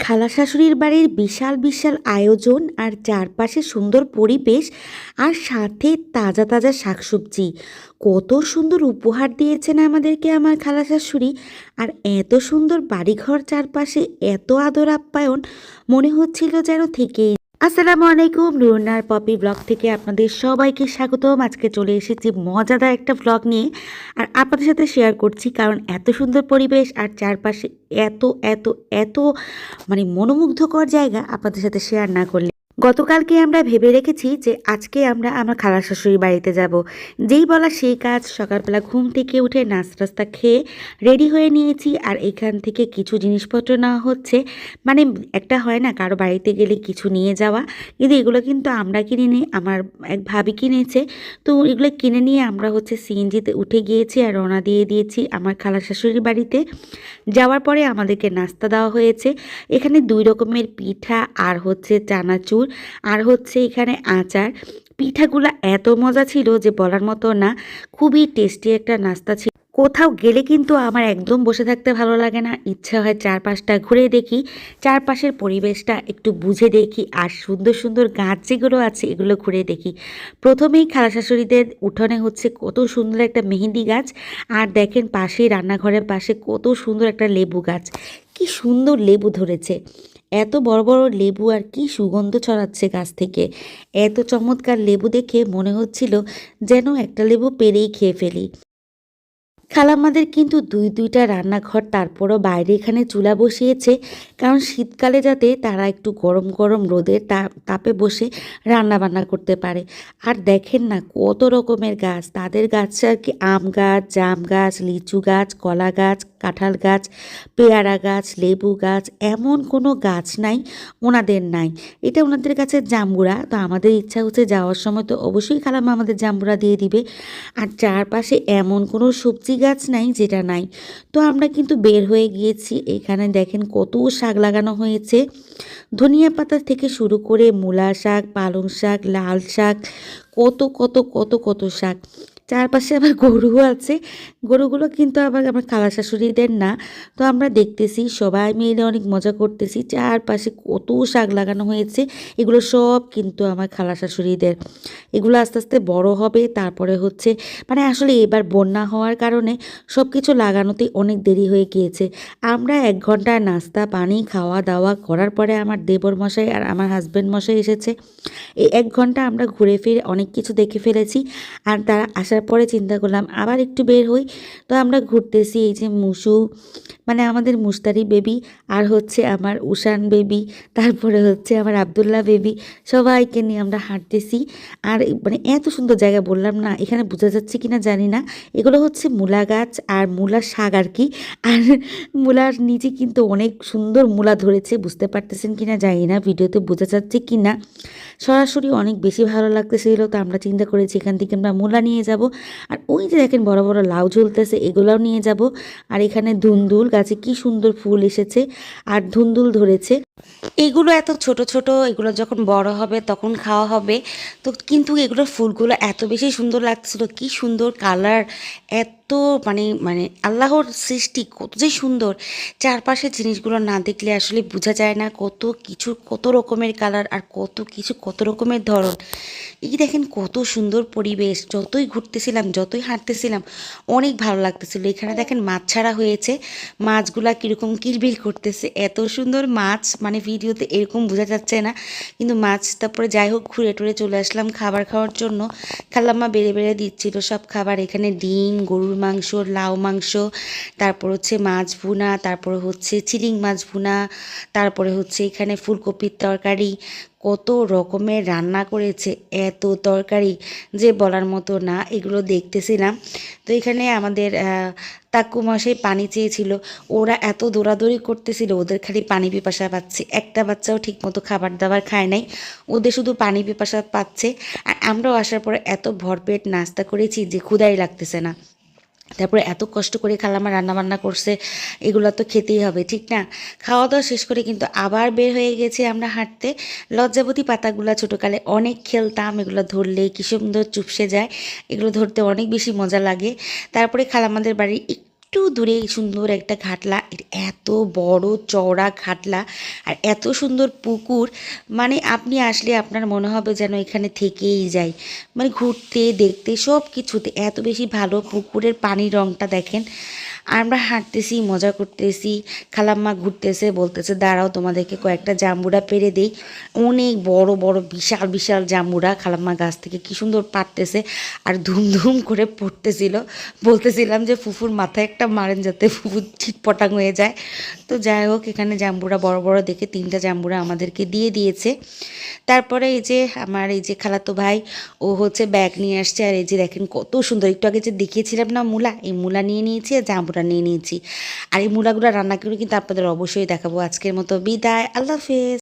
খালা শাশুড়ির বাড়ির বিশাল বিশাল আয়োজন আর চারপাশে সুন্দর পরিবেশ আর সাথে তাজা তাজা শাকসবজি। কত সুন্দর উপহার দিয়েছেন আমাদেরকে আমার খালা শাশুড়ি আর এত সুন্দর বাড়িঘর চারপাশে এত আদর আপ্যায়ন, মনে হচ্ছিল যেন থেকেই আসসালামু আলাইকুম রুনার পপি ব্লগ থেকে আপনাদের সবাইকে স্বাগতম। আজকে চলে এসেছি মজাদার একটা ব্লগ নিয়ে আর আপনাদের সাথে শেয়ার করছি কারণ এত সুন্দর পরিবেশ আর চারপাশে এত এত এত মানে মনোমুগ্ধকর জায়গা আপনাদের সাথে শেয়ার না করলে। গতকালকে আমরা ভেবে রেখেছি যে আজকে আমরা আমার খালা শাশুড়ির বাড়িতে যাব। যেই বলা সেই কাজ, সকালবেলা ঘুম থেকে উঠে নাস্তা টাস্তা খেয়ে রেডি হয়ে নিয়েছি আর এখান থেকে কিছু জিনিসপত্র নেওয়া হচ্ছে। মানে একটা হয় না, কারও বাড়িতে গেলে কিছু নিয়ে যাওয়া। কিন্তু এগুলো কিন্তু আমরা কিনে নিই আমার এক ভাবি কিনেছে। তো এগুলো কিনে নিয়ে আমরা হচ্ছে সিএনজিতে উঠে গিয়েছি আর রওনা দিয়ে দিয়েছি আমার খালা শাশুড়ির বাড়িতে। যাওয়ার পরে আমাদেরকে নাস্তা দেওয়া হয়েছে। এখানে দুই রকমের পিঠা আর হচ্ছে চানাচুর। আর হচ্ছে এখানে আচার। পিঠাগুলো এত মজা ছিল যে বলার মতো না, খুবই টেস্টি একটা নাস্তা ছিল। কোথাও গেলে কিন্তু আমার একদম বসে থাকতে ভালো লাগে না। ইচ্ছা হয় চারপাশটা ঘুরে দেখি, চারপাশের পরিবেশটা একটু বুঝে দেখি আর সুন্দর সুন্দর গাছ যেগুলো আছে এগুলো ঘুরে দেখি। প্রথমেই খালা শাশুড়িদের উঠোনে হচ্ছে কত সুন্দর একটা মেহেন্দি গাছ আর দেখেন পাশেই রান্নাঘরের পাশে কত সুন্দর একটা লেবু গাছ। কি সুন্দর লেবু ধরেছে। এত বড় বড় লেবু আর কি সুগন্ধ ছড়াচ্ছে গাছ থেকে। এত চমৎকার লেবু দেখে মনে হচ্ছিল যেন একটা লেবু পেরেই খেয়ে ফেলি। খালাম্মাদের কিন্তু দুই দুইটা রান্নাঘর তারপরও বাইরে এখানে চুলা বসিয়েছে, কারণ শীতকালে যাতে তারা একটু গরম গরম রোদের তাপে বসে রান্না বান্না করতে পারে। আর দেখেন না কত রকমের গাছ, তাদের গাছ আর কি আম গাছ, জাম গাছ, লিচু গাছ, কলা গাছ, কাঁঠাল গাছ, পেয়ারা গাছ, লেবু গাছ, এমন কোনো গাছ নাই, ওনাদের নাই। এটা ওনাদের কাছে জাম্বুরা, তো আমাদের ইচ্ছা হচ্ছে যাওয়ার সময় তো অবশ্যই খালাম্মা আমাদের জাম্বুরা দিয়ে দিবে। আর চারপাশে এমন কোনো সবজি গাছ নাই, যেটা নাই। তো আমরা কিন্তু বের হয়ে গিয়েছি। এখানে দেখেন কত শাক লাগানো হয়েছে। ধনিয়া পাতা থেকে শুরু করে মূলা শাক, পালং শাক, লাল শাক, কত কত কত কত শাক। চারপাশে আবার গরুও আছে। গরুগুলো কিন্তু আবার আমার খালা শাশুড়িদের না। তো আমরা দেখতেছি, সবাই মিলে অনেক মজা করতেছি। চারপাশে কত শাক লাগানো হয়েছে, এগুলো সব কিন্তু আমার খালা শাশুড়িদের এগুলো আস্তে আস্তে বড় হবে, তারপরে হচ্ছে মানে আসলে এবার বন্যা হওয়ার কারণে সব কিছু লাগানোতেই অনেক দেরি হয়ে গিয়েছে। আমরা এক ঘণ্টা নাস্তা, পানি, খাওয়া দাওয়া করার পরে আমার দেবর মশাই আর আমার হাজব্যান্ড মশাই এসেছে। এই এক ঘণ্টা আমরা ঘুরে ফিরে অনেক কিছু দেখে ফেলেছি। আর তারা আসার পরে চিন্তা করলাম, আবার একটু বের হই। তো আমরা ঘুরতেছি এই যে মুসু মানে আমাদের মুস্তারি বেবি, আর হচ্ছে আমার উষান বেবি, তারপরে হচ্ছে আমার আবদুল্লাহ বেবি, সবাইকে নিয়ে আমরা হাঁটতেছি। আর মানে এত সুন্দর জায়গা বললাম না, এখানে বোঝা যাচ্ছে কিনা জানি না। এগুলো হচ্ছে মূলা গাছ আর মূলা শাক আর কি। আর মূলার নিচে কিন্তু অনেক সুন্দর মূলা ধরেছে, বুঝতে পারতেছেন কিনা জানি না, ভিডিওতে বোঝা যাচ্ছে কি না সরাসরি অনেক বেশি ভালো লাগতেছিল তো আমরা চিন্তা করেছি এখান থেকে আমরা মূলা নিয়ে যাব। আর ওই যে দেখেন বড় বড় লাউ ঝুলতেছে, এগুলাও নিয়ে যাব। আর এখানে ধুন্দুল গাছে কি সুন্দর ফুল এসেছে আর ধুন্দুল ধরেছে। এগুলো এত ছোট ছোট, এগুলো যখন বড় হবে তখন খাওয়া হবে। তো কিন্তু এগুলোর ফুলগুলো এত বেশি সুন্দর লাগছিল কি সুন্দর কালার, এত মানে মানে আল্লাহর সৃষ্টি কত যে সুন্দর। চারপাশের জিনিসগুলো না দেখলে আসলে বোঝা যায় না কত কিছু, কত রকমের কালার আর কত কিছু, কত রকমের ধরন। এই দেখেন কত সুন্দর পরিবেশ, যতই ঘুরতেছিলাম, যতই হাঁটতেছিলাম, অনেক ভালো লাগতেছিল। এখানে দেখেন মাছ ছাড়া হয়েছে, মাছগুলা কীরকম কিলবিল করতেছে। এত সুন্দর মাছ মানে ভিডিওতে এরকম বোঝা যাচ্ছে না। কিন্তু মাছ, তারপরে যাই হোক, ঘুরে টুরে চলে আসলাম খাবার খাওয়ার জন্য। খালাম্মা বেড়ে বেড়ে দিচ্ছিল সব খাবার, এখানে ডিম, গরুর মাংস, লাউ মাংস, তারপর হচ্ছে মাছ ভুনা, তারপর হচ্ছে চিরিং মাছ ভুনা, তারপরে হচ্ছে এখানে ফুলকপির তরকারি। কত রকমের রান্না করেছে, এত তরকারি যে বলার মতো না, এগুলো দেখতেছিলাম। তো এখানে আমাদের কাকু মশাই পানি চেয়েছিল। ওরা এত দৌড়াদৌড়ি করতেছিল, ওদের খালি পানি পিপাসা পাচ্ছে। একটা বাচ্চাও ঠিকমতো খাবার দাবার খায় নাই, ওদের শুধু পানি পিপাসা পাচ্ছে। আর আমরাও আসার পরে এত ভরপেট নাস্তা করেছি যে ক্ষুধাই লাগতেছে না। তারপরে এত কষ্ট করে খালামা রান্না বান্না করছে, এগুলো তো খেতেই হবে, ঠিক না? খাওয়া দাওয়া শেষ করে কিন্তু আবার বের হয়ে গেছি আমরা হাঁটতে। লজ্জাবতী পাতাগুলো ছোটোকালে অনেক খেলতাম, এগুলো ধরলে কী সুন্দর চুপসে যায়, এগুলো ধরতে অনেক বেশি মজা লাগে। তারপরে খালামাদের বাড়ি একটু দূরে সুন্দর একটা ঘাটলা এত বড় চওড়া ঘাটলা আর এত সুন্দর পুকুর মানে আপনি আসলে আপনার মনে হবে যেন এখানে থেকেই যাই মানে ঘুরতে, দেখতে সব কিছুতে এত বেশি ভালো পুকুরের পানির রঙটা দেখেন। আমরা হাঁটতেছি, মজা করতেছি, খালাম্মা ঘুরতেছে, বলতেছে, দাঁড়াও, তোমাদেরকে কয়েকটা জাম্বুরা পেরে দেই। অনেক বড় বড়, বিশাল বিশাল জাম্বুরা খালাম্মা গাছ থেকে কি সুন্দর পারতেছে আর ধুম ধুম করে পড়তেছিল। বলতেছিলাম যে, ফুফুর মাথায় একটা মারেন যাতে ফুফু ছিটপটাং হয়ে যায়। তো যাই হোক, এখানে জাম্বুরা বড় বড় দেখে তিনটা জাম্বুরা আমাদেরকে দিয়ে দিয়েছে। তারপরে এই যে, আমার এই যে খালাতো ভাই, ও হচ্ছে ব্যাগ নিয়ে আসছে। আর এই যে দেখেন, কত সুন্দর। একটু আগে যে দেখিয়েছিলাম না, মূলা? এই মূলা নিয়ে নিয়েছি আর জাম্বুরা নিয়ে নিয়েছি। আর এই মূলাগুলো রান্না করে কিন্তু আপনাদের অবশ্যই দেখাবো। আজকের মতো বিদায়। আল্লাহ হাফেজ।